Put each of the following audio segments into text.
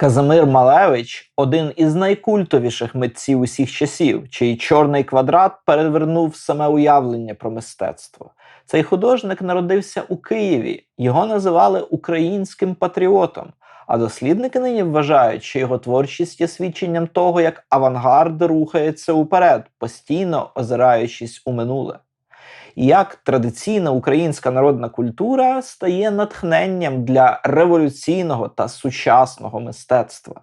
Казимир Малевич один із найкультовіших митців усіх часів, чий чорний квадрат перевернув саме уявлення про мистецтво. Цей художник народився у Києві, його називали українським патріотом. А дослідники нині вважають, що його творчість є свідченням того, як авангард рухається уперед, постійно озираючись у минуле. Як традиційна українська народна культура стає натхненням для революційного та сучасного мистецтва.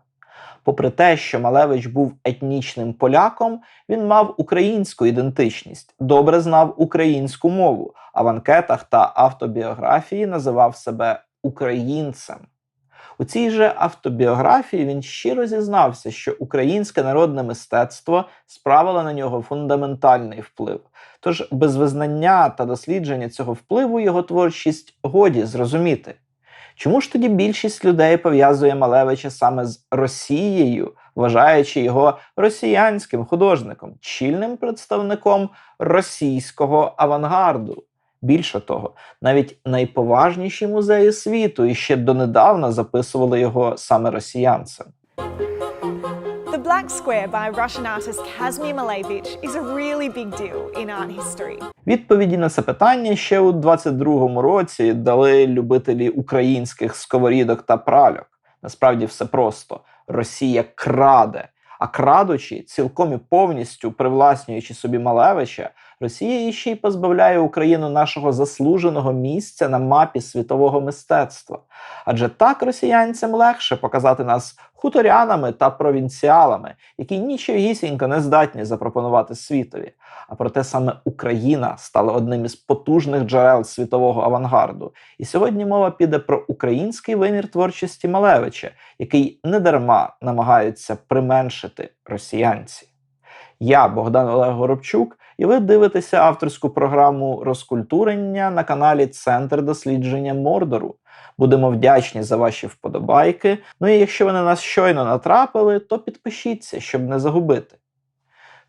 Попри те, що Малевич був етнічним поляком, він мав українську ідентичність, добре знав українську мову, а в анкетах та автобіографії називав себе українцем. У цій же автобіографії він щиро зізнався, що українське народне мистецтво справило на нього фундаментальний вплив. Тож без визнання та дослідження цього впливу його творчість годі зрозуміти. Чому ж тоді більшість людей пов'язує Малевича саме з Росією, вважаючи його росіянським художником, чільним представником російського авангарду? Більше того, навіть найповажніші музеї світу і ще донедавна записували його саме росіянцем. The Black Square by Russian artist Kazimir Malevich is a really big deal in art history. Відповіді на це питання ще у 22-му році дали любителі українських сковорідок та пральок. Насправді все просто: Росія краде. А крадучи, цілком і повністю привласнюючи собі Малевича, Росія ще й позбавляє Україну нашого заслуженого місця на мапі світового мистецтва. Адже так росіянцям легше показати нас хуторянами та провінціалами, які нічогісінько не здатні запропонувати світові. А проте саме Україна стала одним із потужних джерел світового авангарду. І сьогодні мова піде про український вимір творчості Малевича, який недарма намагаються применшити росіянці. Я Богдан Олег Горобчук, і ви дивитеся авторську програму розкультурення на каналі Центр дослідження Мордору. Будемо вдячні за ваші вподобайки. Ну і якщо ви на нас щойно натрапили, то підпишіться, щоб не загубити.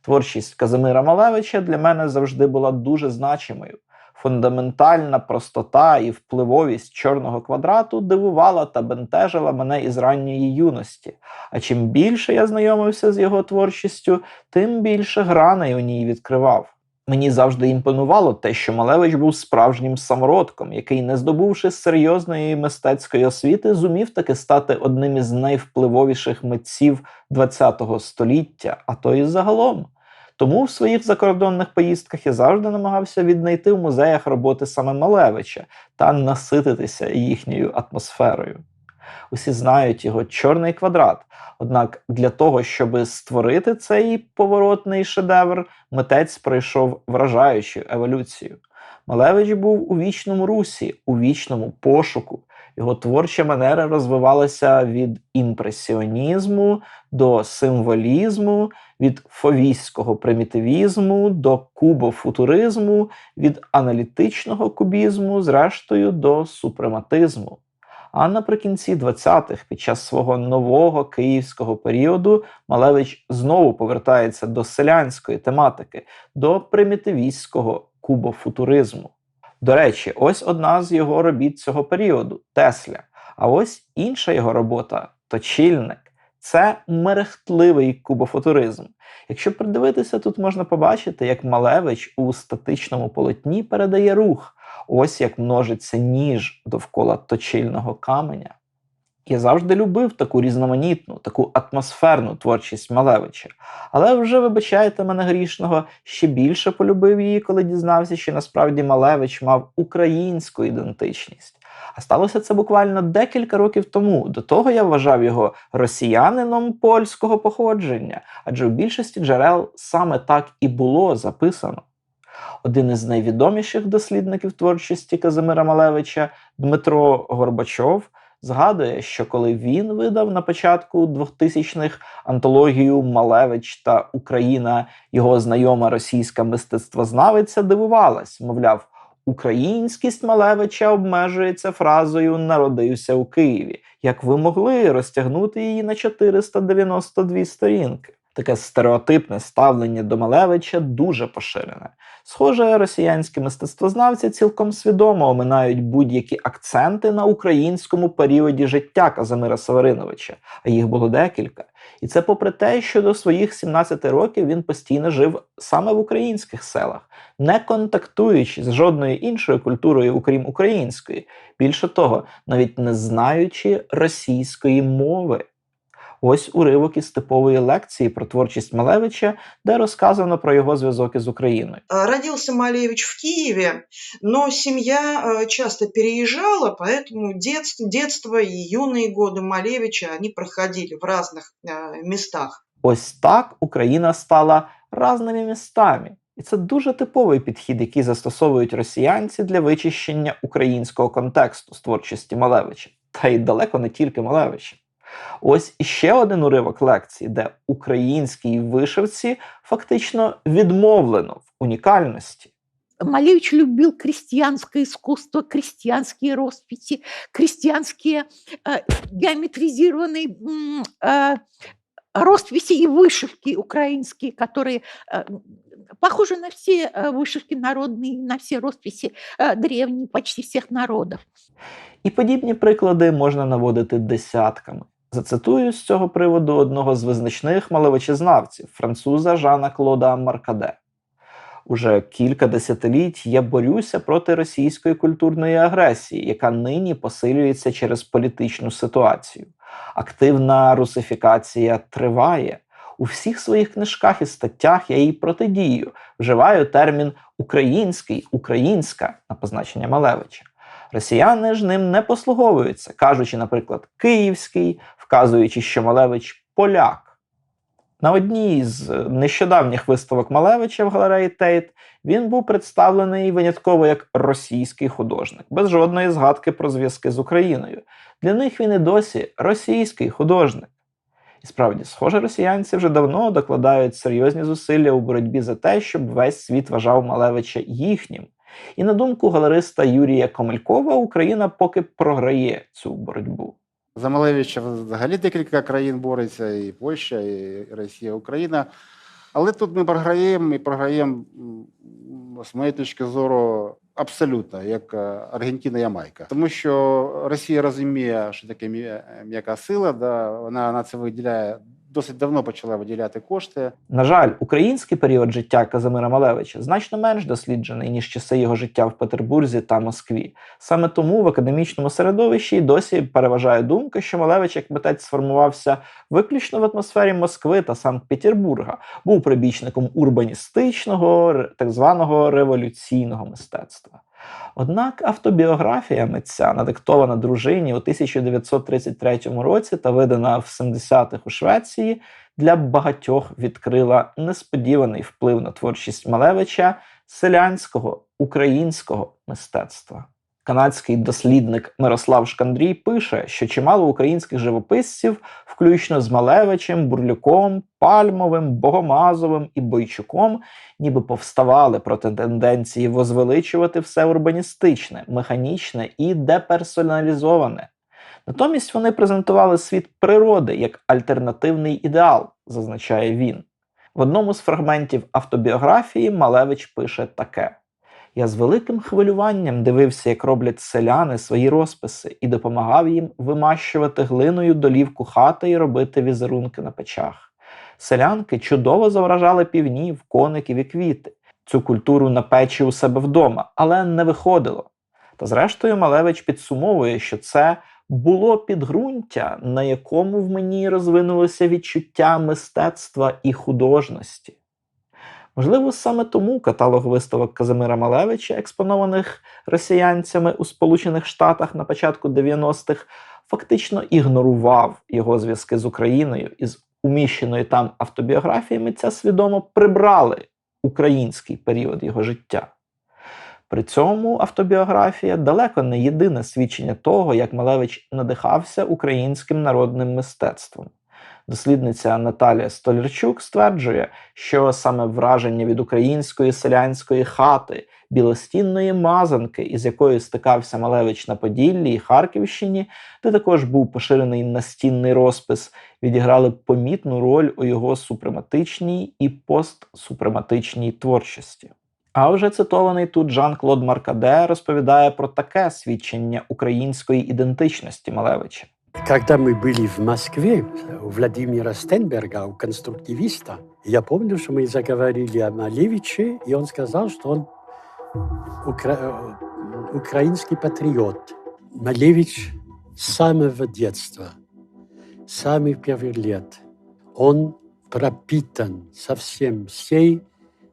Творчість Казимира Малевича для мене завжди була дуже значимою. Фундаментальна простота і впливовість чорного квадрату дивувала та бентежила мене із ранньої юності. А чим більше я знайомився з його творчістю, тим більше граней у ній відкривав. Мені завжди імпонувало те, що Малевич був справжнім самородком, який, не здобувши серйозної мистецької освіти, зумів таки стати одним із найвпливовіших митців ХХ століття, а то і загалом. Тому в своїх закордонних поїздках я завжди намагався віднайти в музеях роботи саме Малевича та насититися їхньою атмосферою. Усі знають його чорний квадрат. Однак для того, щоб створити цей поворотний шедевр, митець пройшов вражаючу еволюцію. Малевич був у вічному русі, у вічному пошуку. Його творча манера розвивалася від імпресіонізму до символізму, від фовійського примітивізму до кубофутуризму, від аналітичного кубізму, зрештою до супрематизму. А наприкінці 20-х, під час свого нового київського періоду, Малевич знову повертається до селянської тематики, до примітивістського кубофутуризму. До речі, ось одна з його робіт цього періоду Тесля. А ось інша його робота точильник. Це мерехтливий кубофутуризм. Якщо придивитися, тут можна побачити, як Малевич у статичному полотні передає рух, ось як множиться ніж довкола точильного каменя. Я завжди любив таку різноманітну, таку атмосферну творчість Малевича. Але вже, вибачайте мене грішного, ще більше полюбив її, коли дізнався, що насправді Малевич мав українську ідентичність. А сталося це буквально декілька років тому. До того я вважав його росіянином польського походження, адже в більшості джерел саме так і було записано. Один із найвідоміших дослідників творчості Казимира Малевича Дмитро Горбачов згадує, що коли він видав на початку 2000-х антологію Малевич та Україна, його знайома російська мистецтвознавиця дивувалась, мовляв. Українськість Малевича обмежується фразою Народився у Києві. Як ви могли розтягнути її на 492 сторінки? Таке стереотипне ставлення до Малевича дуже поширене. Схоже, росіянські мистецтвознавці цілком свідомо оминають будь-які акценти на українському періоді життя Казимира Севериновича, а їх було декілька. І це попри те, що до своїх 17 років він постійно жив саме в українських селах, не контактуючи з жодною іншою культурою, окрім української. Більше того, навіть не знаючи російської мови. Ось уривок із типової лекції про творчість Малевича, де розказано про його зв'язок із Україною. А, Родился Малевич в Киеве, но семья э, часто переезжала, поэтому детство, детство и юные годы Малевича они проходили в разных э, местах. Ось так Україна стала разними містами. І це дуже типовий підхід, який застосовують росіянці для вичищення українського контексту з творчості Малевича. Та й далеко не тільки Малевича. Ось іще один уривок лекції, де українській вишивці фактично відмовлено в унікальності. Малевич любил крестьянское искусство, крестьянские росписи, крестьянские э, геометризированные м, э, росписи и вышивки украинские, которые э, похожи на все э, вышивки народные, на все росписи э, древние почти всех народов. І подібні приклади можна наводити десятками. Зацитую з цього приводу одного з визначних малевичезнавців, француза Жана Клода Маркаде. Уже кілька десятиліть я борюся проти російської культурної агресії, яка нині посилюється через політичну ситуацію. Активна русифікація триває. У всіх своїх книжках і статтях я їй протидію, вживаю термін український, українська на позначення Малевича. Росіяни ж ним не послуговуються, кажучи, наприклад, київський, вказуючи, що Малевич поляк. На одній з нещодавніх виставок Малевича в галереї Тейт він був представлений винятково як російський художник, без жодної згадки про зв'язки з Україною. Для них він і досі російський художник. І справді, схоже, росіянці вже давно докладають серйозні зусилля у боротьбі за те, щоб весь світ вважав Малевича їхнім. І на думку галериста Юрія Комелькова, Україна поки програє цю боротьбу. За Малевича взагалі декілька країн бореться, і Польща, і Росія, Україна. Але тут ми програємо і програємо, з моєї точки зору, абсолютно, як е, Аргентина Ямайка. Тому що Росія розуміє, що таке м'яка сила, да, вона на це виділяє досить давно почала виділяти кошти. На жаль, український період життя Казимира Малевича значно менш досліджений, ніж часи його життя в Петербурзі та Москві. Саме тому в академічному середовищі досі переважає думка, що Малевич як митець сформувався виключно в атмосфері Москви та Санкт-Петербурга, був прибічником урбаністичного, так званого революційного мистецтва. Однак автобіографія митця, надиктована дружині у 1933 році та видана в 70-х у Швеції, для багатьох відкрила несподіваний вплив на творчість Малевича селянського українського мистецтва. Канадський дослідник Мирослав Шкандрій пише, що чимало українських живописців, включно з Малевичем, Бурлюком, Пальмовим, Богомазовим і Бойчуком, ніби повставали проти тенденції возвеличувати все урбаністичне, механічне і деперсоналізоване. Натомість вони презентували світ природи як альтернативний ідеал, зазначає він. В одному з фрагментів автобіографії Малевич пише таке: Я з великим хвилюванням дивився, як роблять селяни свої розписи, і допомагав їм вимащувати глиною долівку хати і робити візерунки на печах. Селянки чудово зображали півнів, коників і квіти, цю культуру на печі у себе вдома, але не виходило. Та зрештою Малевич підсумовує, що це було підґрунтя, на якому в мені розвинулося відчуття мистецтва і художності. Можливо, саме тому каталог виставок Казимира Малевича, експонованих росіянцями у Сполучених Штатах на початку 90-х, фактично ігнорував його зв'язки з Україною і з уміщеної там автобіографії митця свідомо прибрали український період його життя. При цьому автобіографія далеко не єдине свідчення того, як Малевич надихався українським народним мистецтвом. Дослідниця Наталія Столярчук стверджує, що саме враження від української селянської хати, білостінної мазанки, із якою стикався Малевич на Поділлі і Харківщині, де також був поширений настінний розпис, відіграли помітну роль у його супрематичній і постсупрематичній творчості. А вже цитований тут Жан-Клод Маркаде розповідає про таке свідчення української ідентичності Малевича. Когда мы были в Москве, у Владимира Стенберга, у конструктивиста, я помню, что мы заговорили о Малевиче, и он сказал, что он укра- э, украинский патриот. Малевич с самого детства, с самых первых лет, он пропитан совсем всей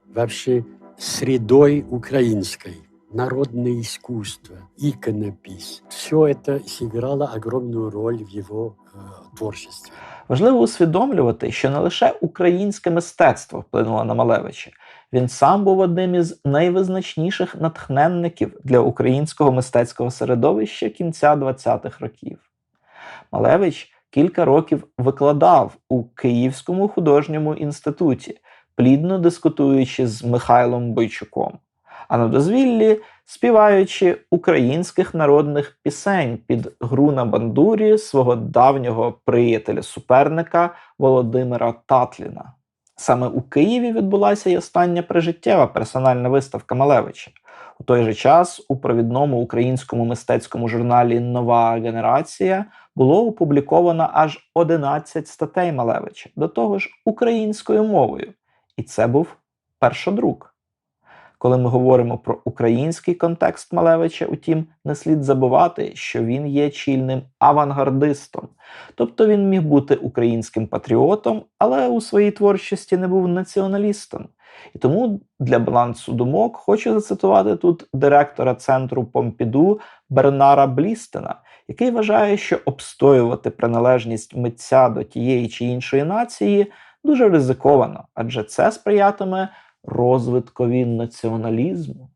вообще средой украинской. Народное искусство, иконопись. Все это сыграло огромную роль в его э, творчестве. Важливо усвідомлювати, що не лише українське мистецтво вплинуло на Малевича. Він сам був одним із найвизначніших натхненників для українського мистецького середовища кінця 20-х років. Малевич кілька років викладав у Київському художньому інституті, плідно дискутуючи з Михайлом Бойчуком, а на дозвіллі співаючи українських народних пісень під гру на бандурі свого давнього приятеля-суперника Володимира Татліна. Саме у Києві відбулася й остання прижиттєва персональна виставка Малевича. У той же час у провідному українському мистецькому журналі Нова генерація було опубліковано аж 11 статей Малевича, до того ж українською мовою. І це був першодрук. Коли ми говоримо про український контекст Малевича, утім, не слід забувати, що він є чільним авангардистом, тобто він міг бути українським патріотом, але у своїй творчості не був націоналістом. І тому для балансу думок хочу зацитувати тут директора центру Помпіду Бернара Блістена, який вважає, що обстоювати приналежність митця до тієї чи іншої нації дуже ризиковано, адже це сприятиме розвиткові націоналізму.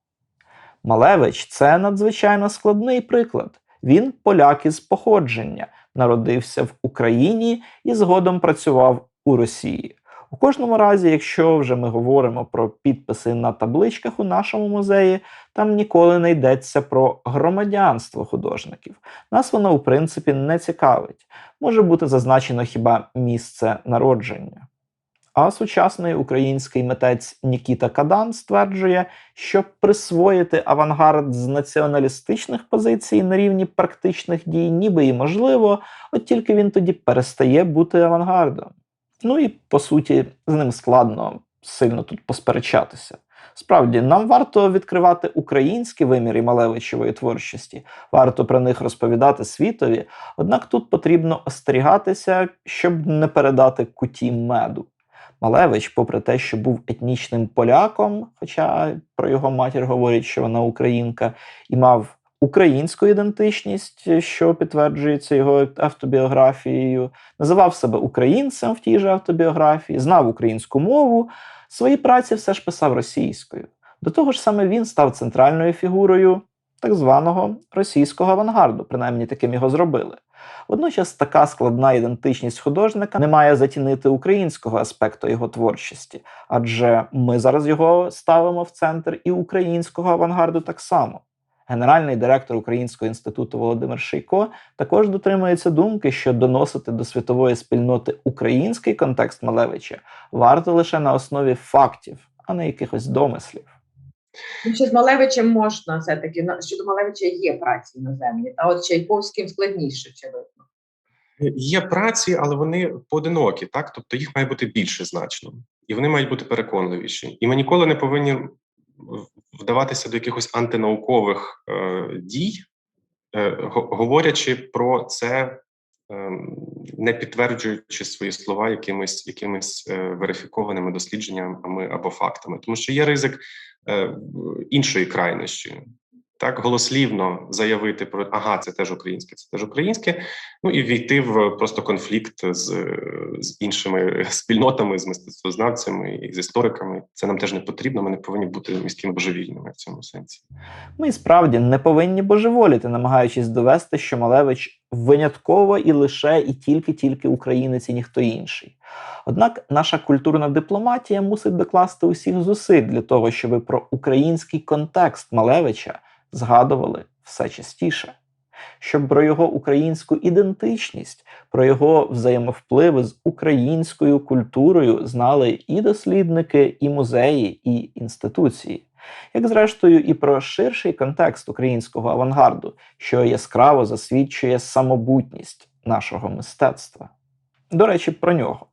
Малевич це надзвичайно складний приклад. Він поляк із походження, народився в Україні і згодом працював у Росії. У кожному разі, якщо вже ми говоримо про підписи на табличках у нашому музеї, там ніколи не йдеться про громадянство художників. Нас воно, у принципі, не цікавить. Може бути зазначено хіба місце народження. А сучасний український митець Нікіта Кадан стверджує, що присвоїти авангард з націоналістичних позицій на рівні практичних дій ніби і можливо, от тільки він тоді перестає бути авангардом. Ну і по суті, з ним складно сильно тут посперечатися. Справді, нам варто відкривати українські виміри Малевичевої творчості, варто про них розповідати світові, однак тут потрібно остерігатися, щоб не передати куті меду. Малевич, попри те, що був етнічним поляком, хоча про його матір говорять, що вона українка, і мав українську ідентичність, що підтверджується його автобіографією, називав себе українцем в тій же автобіографії, знав українську мову, свої праці все ж писав російською. До того ж, саме він став центральною фігурою так званого російського авангарду, принаймні таким його зробили. Водночас така складна ідентичність художника не має затінити українського аспекту його творчості, адже ми зараз його ставимо в центр і українського авангарду так само. Генеральний директор Українського інституту Володимир Шийко також дотримується думки, що доносити до світової спільноти український контекст Малевича варто лише на основі фактів, а не якихось домислів. Ну, з Малевичем можна все-таки на- щодо Малевича є праці іноземні, та от Чайковським складніше, очевидно. Є праці, але вони поодинокі, так тобто їх має бути більше значно, і вони мають бути переконливіші. І ми ніколи не повинні вдаватися до якихось антинаукових е, дій, е, говорячи про це, е, не підтверджуючи свої слова якимись якимись е, верифікованими дослідженнями або фактами, тому що є ризик іншої крайності. Так, голослівно заявити про ага, це теж українське, це теж українське. Ну і війти в просто конфлікт з, з іншими спільнотами, з мистецтвознавцями і з істориками. Це нам теж не потрібно. Ми не повинні бути міськими божевільними в цьому сенсі. Ми справді не повинні божеволіти, намагаючись довести, що Малевич винятково і лише і тільки-тільки українець і ніхто інший. Однак наша культурна дипломатія мусить докласти усіх зусиль для того, щоб про український контекст Малевича згадували все частіше, щоб про його українську ідентичність, про його взаємовпливи з українською культурою знали і дослідники, і музеї, і інституції. Як зрештою, і про ширший контекст українського авангарду, що яскраво засвідчує самобутність нашого мистецтва. До речі, про нього.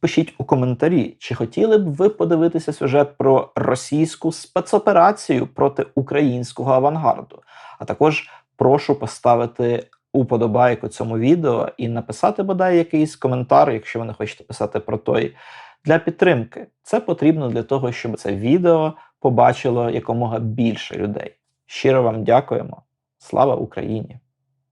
Пишіть у коментарі, чи хотіли б ви подивитися сюжет про російську спецоперацію проти українського авангарду. А також прошу поставити уподобайку цьому відео і написати бодай якийсь коментар, якщо ви не хочете писати про той, для підтримки. Це потрібно для того, щоб це відео побачило якомога більше людей. Щиро вам дякуємо. Слава Україні!